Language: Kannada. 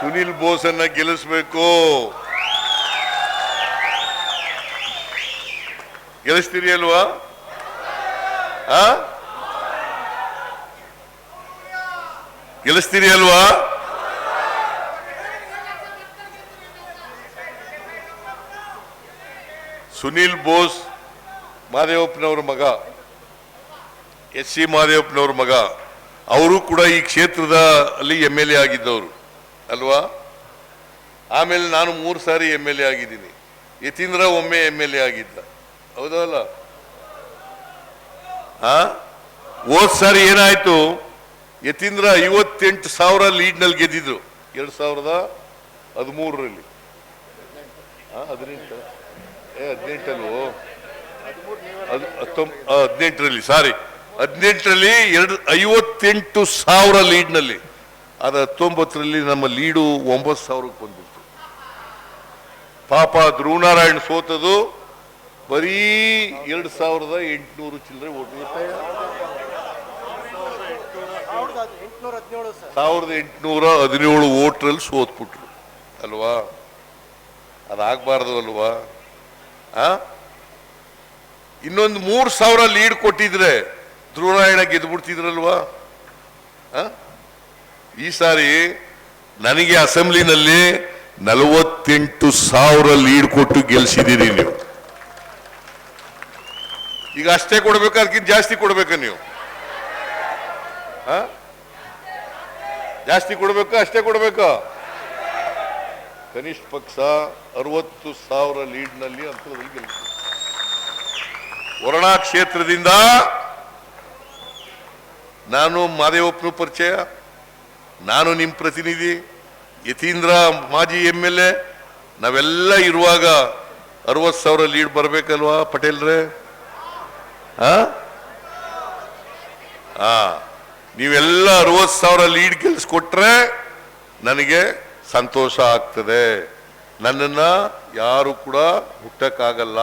ಸುನಿಲ್ ಬೋಸನ್ನ ಗೆಲ್ಲಿಸ್ಬೇಕು. ಗೆಲ್ಲಿಸ್ತೀರಿ ಅಲ್ವಾ? ಗೆಲ್ಲಿಸ್ತೀರಿ ಅಲ್ವಾ? ಸುನಿಲ್ ಬೋಸ್ ಮಾದೇವಪ್ಪನವ್ರ ಮಗ. ಎಸ್ ಸಿ ಮಾದೇವಪ್ಪನವ್ರ ಮಗ. ಅವರು ಕೂಡ ಈ ಕ್ಷೇತ್ರದ ಅಲ್ಲಿ ಎಂ ಎಲ್ ಎ ಆಗಿದ್ದವರು. ಅಲ್ವಾ? ಆಮೇಲೆ ನಾನು ಮೂರು ಸಾರಿ ಎಂ ಎಲ್ ಎ ಆಗಿದ್ದೀನಿ. ಯತೀಂದ್ರ ಒಮ್ಮೆ ಎಂ ಎಲ್ ಎ ಆಗಿದ್ದ. ಹೌದಲ್ಲ? ಹಾ ಹೋದ್ ಸಾರಿ ಏನಾಯ್ತು? ಯತೀಂದ್ರ ಐವತ್ತೆಂಟು ಸಾವಿರ ಲೀಡ್ನಲ್ಲಿ ಗೆದ್ದಿದ್ರು. ಎರಡು ಸಾವಿರದ ಹದಿಮೂರರಲ್ಲಿ. ಹದಿನೆಂಟು. ಏ, ಹದಿನೆಂಟಲ್ವೋ? ಹದಿನೆಂಟರಲ್ಲಿ, ಸಾರಿ. ಹದಿನೆಂಟರಲ್ಲಿ ಎರಡು, ಐವತ್ತೆಂಟು ಸಾವಿರ ಲೀಡ್ನಲ್ಲಿ. ಅದು ಹತ್ತೊಂಬತ್ತರಲ್ಲಿ ನಮ್ಮ ಲೀಡು ಒಂಬತ್ತು ಸಾವಿರಕ್ಕೆ ಬಂದಿತ್ತು. ಪಾಪ ಧ್ರುವನಾರಾಯಣ ಸೋತದು, ಬರೀ ಎರಡು ಸಾವಿರದ ಎಂಟುನೂರು ಚಿಲ್ಲರೆ ಓಟು ಸಾವಿರದ ಎಂಟುನೂರ ಹದಿನೇಳು ಓಟ್ರಲ್ಲಿ ಸೋತ್ಬಿಟ್ರು, ಅಲ್ವಾ? ಅದಾಗಬಾರ್ದು ಅಲ್ವಾ? ಆ? ಇನ್ನೊಂದು ಮೂರು ಸಾವಿರ ಲೀಡ್ ಕೊಟ್ಟಿದ್ರೆ ಧ್ರುವನಾರಾಯಣ ಗೆದ್ದುಬಿಡ್ತಿದ್ರಲ್ವಾ ಆ? ಈ ಸಾರಿ ನನಗೆ ಅಸೆಂಬ್ಲಿನಲ್ಲಿ ನಲವತ್ತೆಂಟು ಸಾವಿರ ಲೀಡ್ ಕೊಟ್ಟು ಗೆಲ್ಸಿದ್ದೀರಿ ನೀವು. ಈಗ ಅಷ್ಟೇ ಕೊಡ್ಬೇಕು? ಅದಕ್ಕಿಂತ ಜಾಸ್ತಿ ಕೊಡ್ಬೇಕ ನೀವು? ಜಾಸ್ತಿ ಕೊಡ್ಬೇಕಾ? ಅಷ್ಟೇ ಕೊಡ್ಬೇಕ? ಕನಿಷ್ಠ ಪಕ್ಷ ಅರವತ್ತು ಸಾವಿರ ಲೀಡ್ನಲ್ಲಿ ಅಂತರದಲ್ಲಿ ಗೆಲ್ತು ವರುಣಾ ಕ್ಷೇತ್ರದಿಂದ ನಾನು ಮಾದೇವಪ್ಪನ ಪರಿಚಯ. ನಾನು ನಿಮ್ಮ ಪ್ರತಿನಿಧಿ, ಯತೀಂದ್ರ ಮಾಜಿ ಎಂ ಎಲ್ ಎ, ನಾವೆಲ್ಲ ಇರುವಾಗ ಅರವತ್ತು ಸಾವಿರ ಲೀಡ್ ಬರಬೇಕಲ್ವಾ ಪಟೇಲ್ರೇ? ಹಾ ನೀವೆಲ್ಲ ಅರವತ್ತು ಸಾವಿರ ಲೀಡ್ ಗೆಲ್ಸ್ಕೊಟ್ರೆ ನನಗೆ ಸಂತೋಷ ಆಗ್ತದೆ. ನನ್ನನ್ನು ಯಾರು ಕೂಡ ಹುಟ್ಟಕ್ಕಾಗಲ್ಲ.